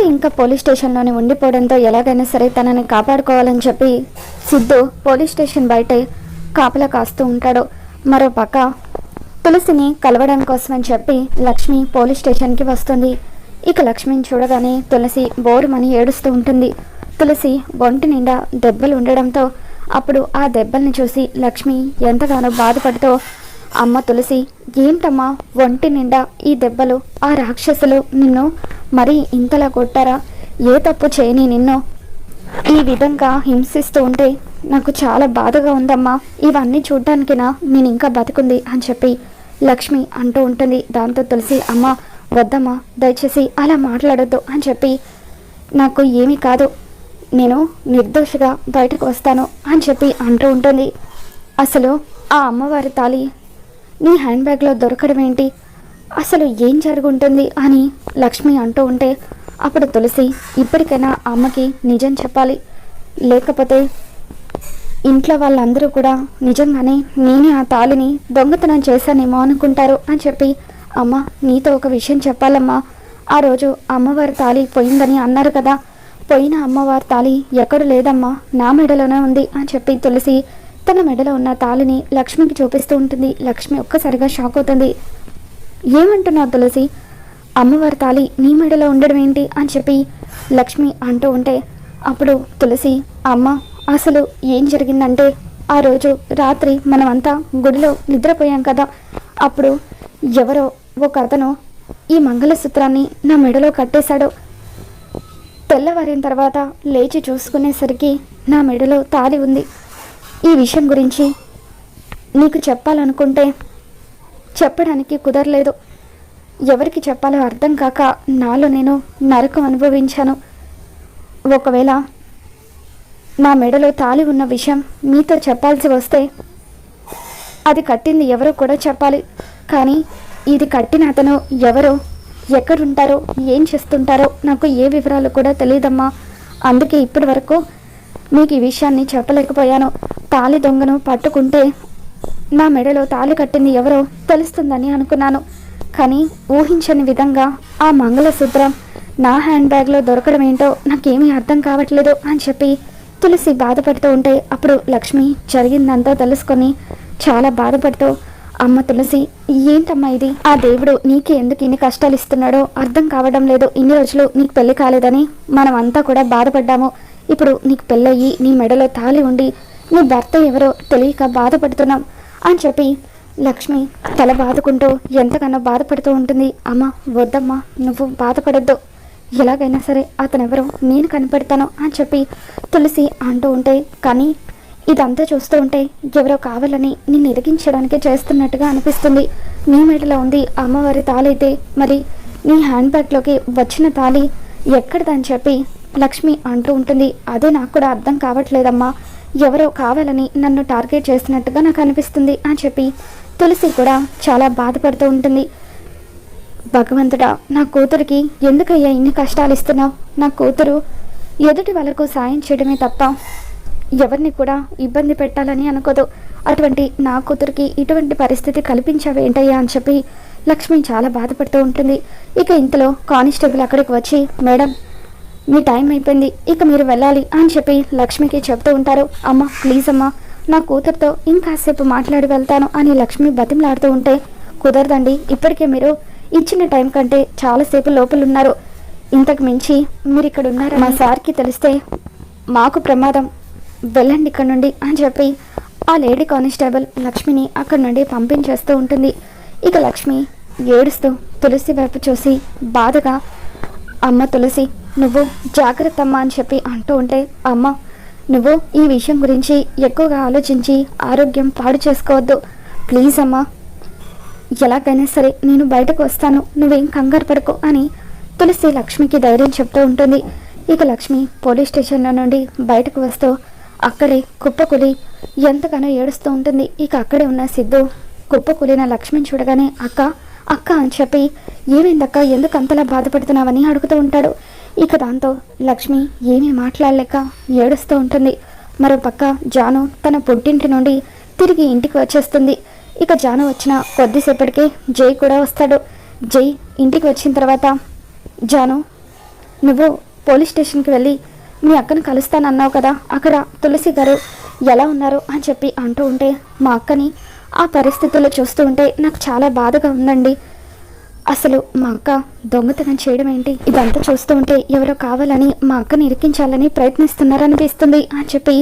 తులసి ఇంకా పోలీస్ స్టేషన్లోనే ఉండిపోవడంతో ఎలాగైనా సరే తనని కాపాడుకోవాలని చెప్పి సిద్ధు పోలీస్ స్టేషన్ బయటే కాపలా కాస్తూ ఉంటాడు. మరో పక్క తులసిని కలవడం కోసమని చెప్పి లక్ష్మి పోలీస్ స్టేషన్కి వస్తుంది. ఇక లక్ష్మిని చూడగానే తులసి బోరుమని ఏడుస్తూ ఉంటుంది. తులసి ఒంటి నిండా దెబ్బలు ఉండడంతో అప్పుడు ఆ దెబ్బల్ని చూసి లక్ష్మి ఎంతగానో బాధపడుతూ అమ్మ తులసి ఏంటమ్మా ఒంటి నిండా ఈ దెబ్బలు? ఆ రాక్షసులు నిన్ను మరీ ఇంతలా కొట్టారా? ఏ తప్పు చేయని నిన్ను? ఈ విధంగా హింసిస్తూ ఉంటే నాకు చాలా బాధగా ఉందమ్మా. ఇవన్నీ చూడ్డానికినా నేను ఇంకా బతుకుంది అని చెప్పి లక్ష్మి అంటూ ఉంటుంది. దాంతో తులసి అమ్మ వద్దమ్మా దయచేసి అలా మాట్లాడొద్దు అని చెప్పి నాకు ఏమీ కాదు నేను నిర్దోషిగా బయటకు వస్తాను అని చెప్పి అంటూ ఉంటుంది. అసలు ఆ అమ్మవారి తాళి నీ హ్యాండ్ బ్యాగ్లో దొరకడం ఏంటి? అసలు ఏం జరుగుంటుంది అని లక్ష్మి అంటూ ఉంటే అప్పుడు తులసి ఇప్పటికైనా అమ్మకి నిజం చెప్పాలి. లేకపోతే ఇంట్లో వాళ్ళందరూ కూడా నిజంగానే నేనే ఆ తాళిని దొంగతనం చేశానేమో అనుకుంటారు అని చెప్పి అమ్మ నీతో ఒక విషయం చెప్పాలమ్మా. ఆ రోజు అమ్మవారి తాళి పోయిందని అన్నారు కదా. పోయిన అమ్మవారి తాళి ఎక్కడ లేదమ్మా. నా మెడలోనే ఉంది అని చెప్పి తులసి తన మెడలో ఉన్న తాళిని లక్ష్మికి చూపిస్తూ ఉంటుంది. లక్ష్మి ఒక్కసారిగా షాక్ అవుతుంది. ఏమంటున్నావు తులసి? అమ్మవారి తాళి నీ మెడలో ఉండడం ఏంటి? అని చెప్పి లక్ష్మి అంటూ ఉంటే అప్పుడు తులసి అమ్మ అసలు ఏం జరిగిందంటే ఆ రోజు రాత్రి మనమంతా గుడిలో నిద్రపోయాం కదా. అప్పుడు ఎవరో ఒక అతను ఈ మంగళసూత్రాన్ని నా మెడలో కట్టేశాడు. తెల్లవారిన తర్వాత లేచి చూసుకునేసరికి నా మెడలో తాళి ఉంది. ఈ విషయం గురించి నీకు చెప్పాలనుకుంటే చెప్పడానికి కుదరలేదు. ఎవరికి చెప్పాలో అర్థం కాక నాలో నేను నరకం అనుభవించాను. ఒకవేళ నా మెడలో తాళి ఉన్న విషయం మీతో చెప్పాల్సి వస్తే అది కట్టింది ఎవరో కూడా చెప్పాలి. కానీ ఇది కట్టిన అతను ఎవరో ఎక్కడుంటారో ఏం చేస్తుంటారో నాకు ఏ వివరాలు కూడా తెలియదమ్మా అందుకే ఇప్పటి వరకు మీకు ఈ విషయాన్ని చెప్పలేకపోయాను. తాళి దొంగను పట్టుకుంటే నా మెడలో తాళి కట్టింది ఎవరో తెలుస్తుందని అనుకున్నాను. కానీ ఊహించని విధంగా ఆ మంగళసూత్రం నా హ్యాండ్ బ్యాగ్లో దొరకడం ఏంటో నాకేమీ అర్థం కావట్లేదు అని చెప్పి తులసి బాధపడుతూ ఉంటే అప్పుడు లక్ష్మి జరిగిందంతా తెలుసుకొని చాలా బాధపడుతూ అమ్మ తులసి ఏంటమ్మా ఇది? ఆ దేవుడు నీకు ఎందుకు ఇన్ని కష్టాలు ఇస్తున్నాడో అర్థం కావడం లేదు. ఇన్ని రోజులు నీకు పెళ్ళి కాలేదని మనం అంతా కూడా బాధపడ్డాము. ఇప్పుడు నీకు పెళ్ళయ్యి నీ మెడలో తాళి ఉండి నీ భర్త ఎవరో తెలియక బాధపడుతున్నాం అని చెప్పి లక్ష్మి తల బాదుకుంటూ ఎంతకన్నా బాధపడుతూ ఉంటుంది. అమ్మ వద్దమ్మా నువ్వు బాధపడద్దు. ఎలాగైనా సరే అతను ఎవరో నేను కనిపెడతాను అని చెప్పి తులసి అంటూ ఉంటే కానీ ఇదంతా చూస్తూ ఉంటే ఎవరో కావాలని నిన్ను ఇరిగించడానికి చేస్తున్నట్టుగా అనిపిస్తుంది. నీ మెడలో ఉంది అమ్మవారి తాళైతే మరి నీ హ్యాండ్ బ్యాగ్లోకి వచ్చిన తాళి ఎక్కడిదని చెప్పి లక్ష్మి అంటూ ఉంటుంది. అదే నాకు కూడా అర్థం కావట్లేదమ్మా. ఎవరో కావాలని నన్ను టార్గెట్ చేస్తున్నట్టుగా నాకు అనిపిస్తుంది అని చెప్పి తులసి కూడా చాలా బాధపడుతూ ఉంటుంది. భగవంతుడా నా కూతురికి ఎందుకయ్యా ఇన్ని కష్టాలు ఇస్తున్నావు? నా కూతురు ఎదుటి వాళ్ళకు సాయం చేయడమే తప్ప ఎవరిని కూడా ఇబ్బంది పెట్టాలని అనుకోదు. అటువంటి నా కూతురికి ఇటువంటి పరిస్థితి కల్పించావేంటయ్యా అని చెప్పి లక్ష్మి చాలా బాధపడుతూ ఉంటుంది. ఇక ఇంతలో కానిస్టేబుల్ అక్కడికి వచ్చి మేడం మీ టైం అయిపోయింది ఇక మీరు వెళ్ళాలి అని చెప్పి లక్ష్మికి చెప్తూ ఉంటారు. అమ్మ ప్లీజ్ అమ్మా నా కూతురుతో ఇంకాసేపు మాట్లాడి వెళ్తాను అని లక్ష్మి బతిమలాడుతూ ఉంటే కుదరదండి ఇప్పటికే మీరు ఇచ్చిన టైం కంటే చాలాసేపు లోపల ఉన్నారు. ఇంతకు మించి మీరు ఇక్కడ ఉన్నారు? మా సార్కి తెలిస్తే మాకు ప్రమాదం. వెళ్ళండి ఇక్కడ నుండి అని చెప్పి ఆ లేడీ కానిస్టేబుల్ లక్ష్మిని అక్కడి నుండి పంపించేస్తూ ఉంటుంది. ఇక లక్ష్మి ఏడుస్తూ తులసి వైపు చూసి బాధగా అమ్మ తులసి నువ్వు జాగ్రత్త అమ్మ అని చెప్పి అంటూ ఉంటే అమ్మ నువ్వు ఈ విషయం గురించి ఎక్కువగా ఆలోచించి ఆరోగ్యం పాడు చేసుకోవద్దు. ప్లీజ్ అమ్మా. ఎలాగైనా సరే నేను బయటకు వస్తాను నువ్వేం కంగారు పడుకో అని తులసి లక్ష్మికి ధైర్యం చెప్తూ ఉంటుంది. ఇక లక్ష్మి పోలీస్ స్టేషన్లో నుండి బయటకు వస్తూ అక్కడే కుప్పకులి ఎంతగానో ఏడుస్తూ ఉంటుంది. ఇక అక్కడే ఉన్న సిద్ధు కుప్పకులిన లక్ష్మిని చూడగానే అక్క అక్క అని చెప్పి ఏమైందక్క? ఎందుకు అంతలా బాధపడుతున్నావని అడుగుతూ ఉంటాడు. ఇక దాంతో లక్ష్మి ఏమీ మాట్లాడలేక ఏడుస్తూ ఉంటుంది. మరో పక్క జాను తన పుట్టింటి నుండి తిరిగి ఇంటికి వచ్చేస్తుంది. ఇక జాను వచ్చిన కొద్దిసేపటికే జై కూడా వస్తాడు. జై ఇంటికి వచ్చిన తర్వాత జాను నువ్వు పోలీస్ స్టేషన్కి వెళ్ళి మీ అక్కను కలుస్తానన్నావు కదా అక్కడ తులసి గారు ఎలా ఉన్నారు? అని చెప్పి అంటూ ఉంటే మా అక్కని ఆ పరిస్థితుల్లో చూస్తూ ఉంటే నాకు చాలా బాధగా ఉందండి. అసలు మా అక్క దొంగతనం చేయడం ఏంటి? ఇదంతా చూస్తూ ఉంటే ఎవరో కావాలని మా అక్కని ఇరికించాలని ప్రయత్నిస్తున్నారనిపిస్తుంది అని చెప్పి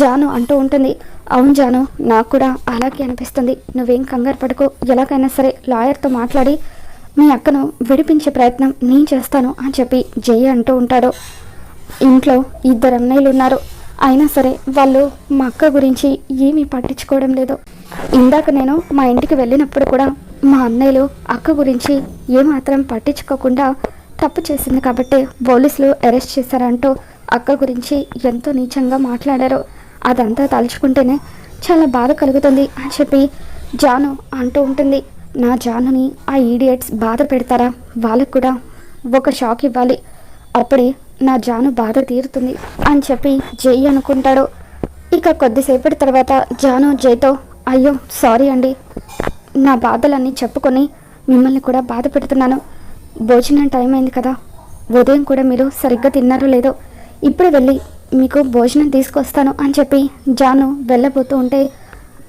జాను అంటూ ఉంటుంది. అవును జాను నాకు కూడా అలాగే అనిపిస్తుంది. నువ్వేం కంగారు పడుకో. ఎలాగైనా సరే లాయర్తో మాట్లాడి మీ అక్కను విడిపించే ప్రయత్నం నేను చేస్తాను అని చెప్పి జయ అంటూ ఉంటాడు. ఇంట్లో ఇద్దరు అన్నయ్యలు ఉన్నారు. అయినా సరే వాళ్ళు మా అక్క గురించి ఏమీ పట్టించుకోవడం లేదు. ఇందాక నేను మా ఇంటికి వెళ్ళినప్పుడు కూడా మా అన్నయ్యలు అక్క గురించి ఏమాత్రం పట్టించుకోకుండా తప్పు చేసింది కాబట్టి పోలీసులు అరెస్ట్ చేశారంటూ అక్క గురించి ఎంతో నీచంగా మాట్లాడారు. అదంతా తలుచుకుంటేనే చాలా బాధ కలుగుతుంది అని చెప్పి జాను అంటూ ఉంటుంది. నా జానుని ఆ ఈడియట్స్ బాధ పెడతారా? వాళ్ళకు కూడా ఒక షాక్ ఇవ్వాలి. అప్పుడే నా జాను బాధ తీరుతుంది అని చెప్పి జై అనుకుంటాడు. ఇక కొద్దిసేపటి తర్వాత జాను జైతో అయ్యో సారీ అండి. నా బాధలన్నీ చెప్పుకొని మిమ్మల్ని కూడా బాధ పెడుతున్నాను. భోజనం టైం అయింది కదా. ఉదయం కూడా మీరు సరిగ్గా తిన్నారో లేదో ఇప్పుడు వెళ్ళి మీకు భోజనం తీసుకొస్తాను అని చెప్పి జాను వెళ్ళబోతూ ఉంటే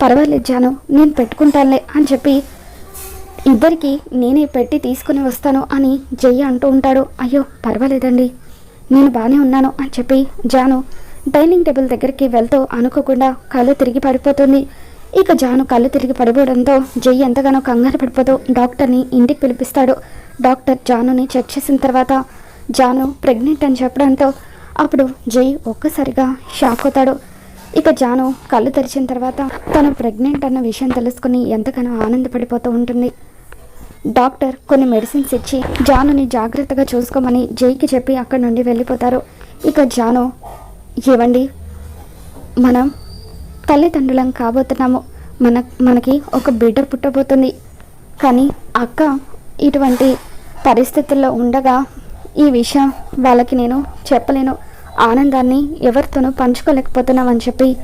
పర్వాలేదు జాను నేను పెట్టుకుంటానులే అని చెప్పి ఇద్దరికి నేనే పెట్టి తీసుకుని వస్తాను అని జయ్య అంటూ ఉంటాడు. అయ్యో పర్వాలేదండి నేను బాగానే ఉన్నాను అని చెప్పి జాను డైనింగ్ టేబుల్ దగ్గరికి వెళ్తూ అనుకోకుండా కళ్ళు తిరిగి పడిపోతుంది. ఇక జాను కళ్ళు తిరిగి పడిపోవడంతో జై ఎంతగానో కంగారు పడిపోతూ డాక్టర్ని ఇంటికి పిలిపిస్తాడు. డాక్టర్ జానుని చెక్ చేసిన తర్వాత జాను ప్రెగ్నెంట్ అని చెప్పడంతో అప్పుడు జై ఒక్కసారిగా షాక్ అవుతాడు. ఇక జాను కళ్ళు తెరిచిన తర్వాత తను ప్రెగ్నెంట్ అన్న విషయం తెలుసుకుని ఎంతగానో ఆనందపడిపోతూ ఉంటుంది. డాక్టర్ కొన్ని మెడిసిన్స్ ఇచ్చి జానుని జాగ్రత్తగా చూసుకోమని జైకి చెప్పి అక్కడి నుండి వెళ్ళిపోతారు. ఇక జాను ఇవ్వండి మనం తల్లిదండ్రులం కాబోతున్నాము. మన మనకి ఒక బిడ్డ పుట్టబోతుంది. కానీ అక్క ఇటువంటి పరిస్థితుల్లో ఉండగా ఈ విషయం వాళ్ళకి నేను చెప్పలేను. ఆనందాన్ని ఎవరితోనూ పంచుకోలేకపోతున్నామని చెప్పి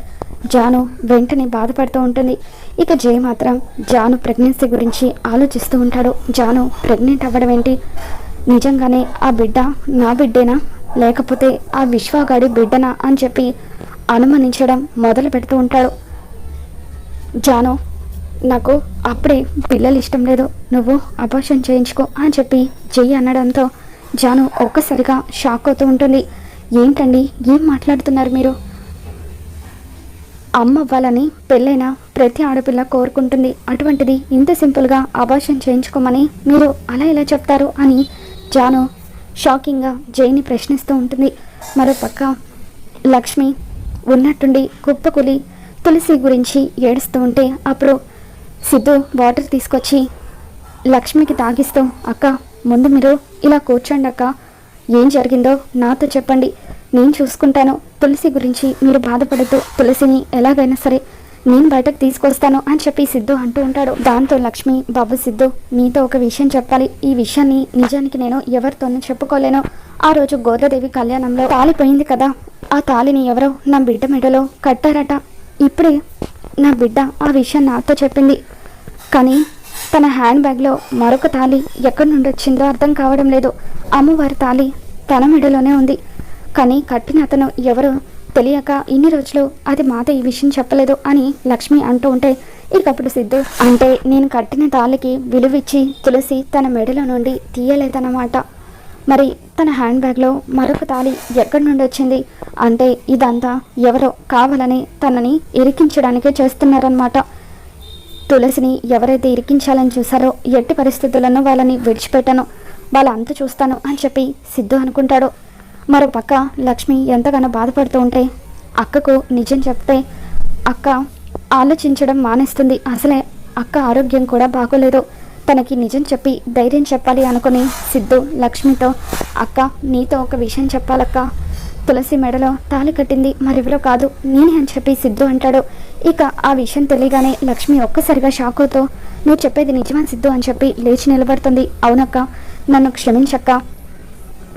జాను వెంటనే బాధపడుతూ ఉంటుంది. ఇక జయ మాత్రం జాను ప్రెగ్నెన్సీ గురించి ఆలోచిస్తూ ఉంటాడు. జాను ప్రెగ్నెంట్ అవ్వడం ఏంటి? నిజంగానే ఆ బిడ్డ నా బిడ్డేనా? లేకపోతే ఆ విశ్వగాడి బిడ్డనా అని చెప్పి అనుమానించడం మొదలు పెడుతూ ఉంటాడు. జాను నాకు అప్పుడే పిల్లలు ఇష్టం లేదు. నువ్వు అబార్షన్ చేయించుకో అని చెప్పి చెయ్యి అనడంతో జాను ఒక్కసారిగా షాక్ అవుతూ ఉంటుంది. ఏంటండి? ఏం మాట్లాడుతున్నారు మీరు? అమ్మ అవ్వాలని పెళ్ళైన ప్రతి ఆడపిల్ల కోరుకుంటుంది. అటువంటిది ఇంత సింపుల్గా అబార్షన్ చేయించుకోమని మీరు అలా ఎలా చెప్తారు అని జాను షాకింగ్గా జైని ప్రశ్నిస్తూ ఉంటుంది. మరోపక్క లక్ష్మి ఉన్నట్టుండి కుప్పకులి తులసి గురించి ఏడుస్తూ ఉంటే అప్పుడు సిద్ధు వాటర్ తీసుకొచ్చి లక్ష్మికి తాగిస్తూ అక్క ముందు మీరు ఇలా కూర్చోండి అక్క. ఏం జరిగిందో నాతో చెప్పండి. నేను చూసుకుంటాను. తులసి గురించి మీరు బాధపడద్దు. తులసిని ఎలాగైనా సరే నేను బయటకు తీసుకొస్తాను అని చెప్పి సిద్ధు అంటూ ఉంటాడు. దాంతో లక్ష్మి బాబు సిద్ధు నీతో ఒక విషయం చెప్పాలి. ఈ విషయాన్ని నిజానికి నేను ఎవరితోనూ చెప్పుకోలేను. ఆ రోజు గోదాదేవి కళ్యాణంలో కాలిపోయింది కదా. ఆ తాళిని ఎవరో నా బిడ్డ మెడలో కట్టారట. ఇప్పుడే నా బిడ్డ ఆ విషయం నాతో చెప్పింది. కానీ తన హ్యాండ్ బ్యాగ్లో మరొక తాళి ఎక్కడి నుండి వచ్చిందో అర్థం కావడం లేదు. అమ్మవారి తాళి తన మెడలోనే ఉంది. కానీ కట్టిన అతను ఎవరు తెలియక ఇన్ని రోజులు అది మాత ఈ విషయం చెప్పలేదు అని లక్ష్మి అంటూ ఉంటే ఇకప్పుడు సిద్ధు అంటే నేను కట్టిన తాళికి విలువిచ్చి తులసి తన మెడలో నుండి తీయలేదన్నమాట. మరి తన హ్యాండ్ బ్యాగ్లో మరొక తాళి ఎక్కడి నుండి వచ్చింది? అంటే ఇదంతా ఎవరో కావాలని తనని ఇరికించడానికే చేస్తున్నారనమాట తులసిని ఎవరైతే ఇరికించాలని చూసారో ఎట్టి పరిస్థితులను వాళ్ళని విడిచిపెట్టాను. వాళ్ళ అంత చూస్తాను అని చెప్పి సిద్ధు అనుకుంటాడు. మరో పక్క లక్ష్మి ఎంతగానో బాధపడుతూ ఉంటే అక్కకు నిజం చెప్తే అక్క ఆలోచించడం మానేస్తుంది. అసలే అక్క ఆరోగ్యం కూడా బాగోలేదు. తనకి నిజం చెప్పి ధైర్యం చెప్పాలి అనుకుని సిద్ధు లక్ష్మితో అక్క నీతో ఒక విషయం చెప్పాలక్క. తులసి మెడలో తాళి కట్టింది మరెవరో కాదు నేనే అని చెప్పి సిద్ధు అంటాడు. ఇక ఆ విషయం తెలియగానే లక్ష్మి ఒక్కసారిగా షాకుతో నువ్వు చెప్పేది నిజమా సిద్ధు అని చెప్పి లేచి నిలబడుతుంది. అవునక్క నన్ను క్షమించక్క.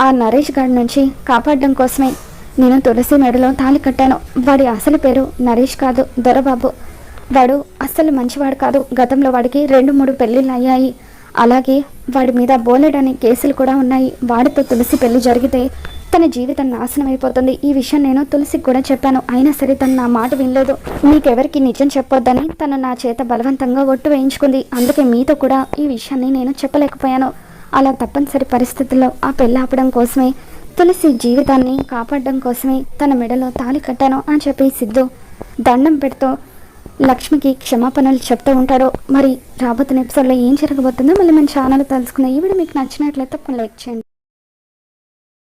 ఆ నరేష్ గారి నుంచి కాపాడడం కోసమే నేను తులసి మెడలో తాళి కట్టాను. వాడి అసలు పేరు నరేష్ కాదు దొరబాబు. వాడు అస్సలు మంచివాడు కాదు. గతంలో వాడికి రెండు మూడు పెళ్ళిళ్ళు అయ్యాయి. అలాగే వాడి మీద బోలెడని కేసులు కూడా ఉన్నాయి. వాడితో తులసి పెళ్ళి జరిగితే తన జీవితం నాశనం అయిపోతుంది. ఈ విషయం నేను తులసికి కూడా చెప్పాను. అయినా సరే తను నా మాట వినలేదు. మీకెవరికి నిజం చెప్పొద్దని తను నా చేత బలవంతంగా ఒట్టు వేయించుకుంది. అందుకే మీతో కూడా ఈ విషయాన్ని నేను చెప్పలేకపోయాను. అలా తప్పనిసరి పరిస్థితుల్లో ఆ పెళ్ళి ఆపడం కోసమే తులసి జీవితాన్ని కాపాడడం కోసమే తన మెడలో తాళి కట్టాను అని చెప్పి సిద్ధు దండం పెడుతూ లక్ష్మికి క్షమాపణలు చెప్తూ ఉంటాడో. మరి రాబోతున్న ఎపిసోడ్లో ఏం జరగబోతుందో మళ్ళీ మన ఛానల్ తెలుసుకున్నాయి ఈ వీడియో మీకు నచ్చినట్లయితే లైక్ చేయండి.